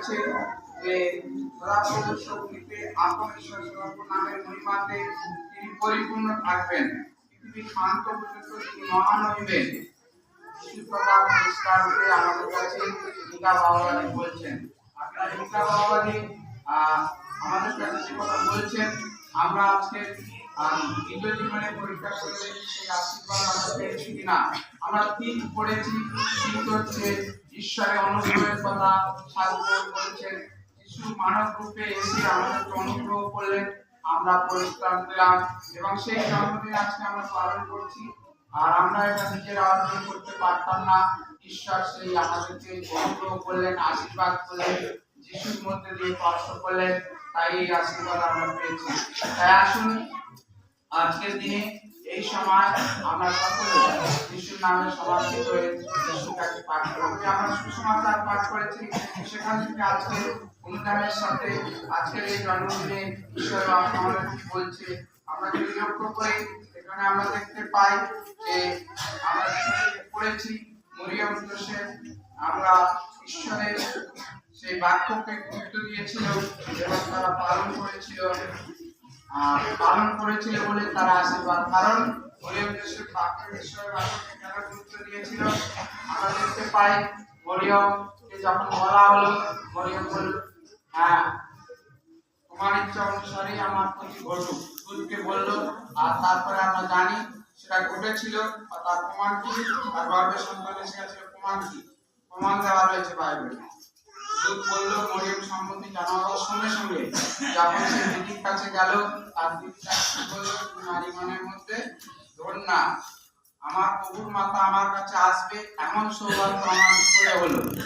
বলছে যে আত্মবিশ্বাস নামের মহিমাতে তিনি পরিপূর্ণ থাকবেন। পৃথিবী শান্ত পর্যন্ত তিনি মহান হইবেন। আমাদের কথা বলছেন, আমরা আজকে জীবনে পরীক্ষা করে আশীর্বাদ আমরা পেয়েছি কিনা? আমরা তিন পড়েছি কিন্তু হচ্ছে ঈশ্বরের অনুগ্রহের কথা সাধুবোধ করেছেন। যিশু মানব রূপে এসে আমাদেরকে অনুগ্রহ করলেন। আমরা পরিষ্কার পেলাম এবং সেই জন্মদিন আজকে আমরা পালন করছি। আর আমরা এটা নিজেরা অর্জন করতে পারতাম না। ঈশ্বর সেই আমাদেরকে অনুগ্রহ করলেন, আশীর্বাদ করলেন, যিশুর মধ্যে দিয়ে স্পর্শ করলেন, তাই এই আশীর্বাদ আমরা পেয়েছি। তাই আসুন, আজকের দিনে এই সময় আমরা সকলে যিশুর নামে হয়ে যিশুর কাছে পাঠ করব। যে আমরা সুসমাচার পাঠ করেছি সেখান থেকে আজকে অনুদানের সাথে আজকের এই জন্মদিনে ঈশ্বর আমাদের কি বলছে, আমরা যদি লক্ষ্য করি, এখানে আমরা দেখতে পাই যে আমরা পড়েছি, মরিয়ম জোসেফ, আমরা ঈশ্বরের সেই বাক্যকে গুরুত্ব দিয়েছিল এবং তারা পালন করেছিল। পালন করেছিল বলে তারা আশীর্বাদ। কারণ মরিয়ম জোসেফ বাক্য ঈশ্বরের বাক্যকে কেন গুরুত্ব দিয়েছিল। আমরা দেখতে পাই মরিয়মকে যখন বলা হলো মরিয়ম বলল হ্যাঁ তোমার ইচ্ছা অনুসারে আমার প্রতি ঘটুক। দুধকে বলল, আর তারপরে আমরা জানি সেটা ঘটেছিল, আর তার প্রমাণ কি? আর গর্ভের সন্তান এসে গেছে প্রমাণ কি? প্রমাণ দেওয়া রয়েছে বাইবেলে। তার দিদি বলল আমার প্রভুর মাতা আমার কাছে আসবে, এমন সৌভাগ্য আমার করে হলো।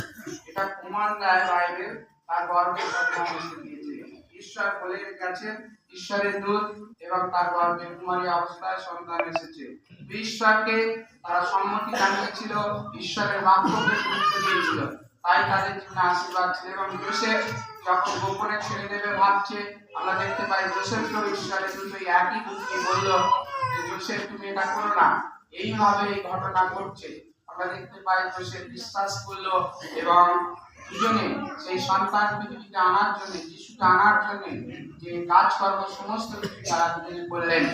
এটা প্রমাণ দেয় বাইবেল, তার গর্বে সন্তান দিয়েছে। ঈশ্বর বলে গেছেন ঈশ্বরের দূত এবং তার গর্ভে কুমারী অবস্থায় সন্তান এসেছে। ঈশ্বরকে তারা সম্মতি জানিয়েছিল, ঈশ্বরের বাক্যকে গুরুত্ব দিয়েছিল। তাই তাদের জন্য আশীর্বাদ ছিল এবং জোসেফ যখন গোপনে ছেড়ে দেবে ভাবছে, আমরা দেখতে পাই জোসেফকেও ঈশ্বরের দূত একই দূতকে বলল যে জোসেফ তুমি এটা করো না। এইভাবে এই ঘটনা ঘটছে। আমরা দেখতে পাই জোসেফ বিশ্বাস করল এবং দুজনে সেই সন্তান পৃথিবীতে আনার জন্য, যিশুকে আনার জন্য যে কাজকর্ম সমস্ত কিছু তারা দুজনে করলেন।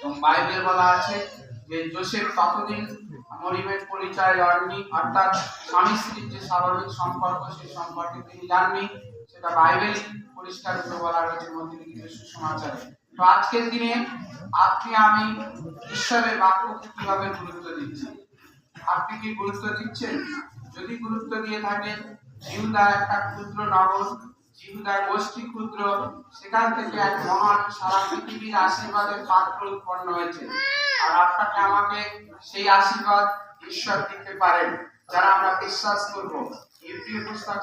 এবং বাইবেল বলা আছে যে জোসেফ ততদিন মরিমের পরিচয় লড়নি অর্থাৎ স্বামী স্ত্রীর যে স্বাভাবিক সম্পর্ক, সেই সম্পর্কে তিনি জাননি, সেটা বাইবেল পরিষ্কার করে বলা রয়েছে মধ্যে সুসমাচারে। তো আজকের দিনে আপনি আমি ঈশ্বরের বাক্যকে কীভাবে গুরুত্ব দিচ্ছি? আপনি কি গুরুত্ব দিচ্ছেন? যদি গুরুত্ব দিয়ে থাকেন জিহুদা একটা ক্ষুদ্র নগর জিহুদার গোষ্ঠী ক্ষুদ্র, সেখান থেকে এক মহান সারা পৃথিবীর আশীর্বাদের পাত্র উৎপন্ন হয়েছে। আর আপনাকে আমাকে সেই আশীর্বাদ ঈশ্বর দিতে পারেন, যারা আমরা বিশ্বাস করব। ইউটিউব পুস্তক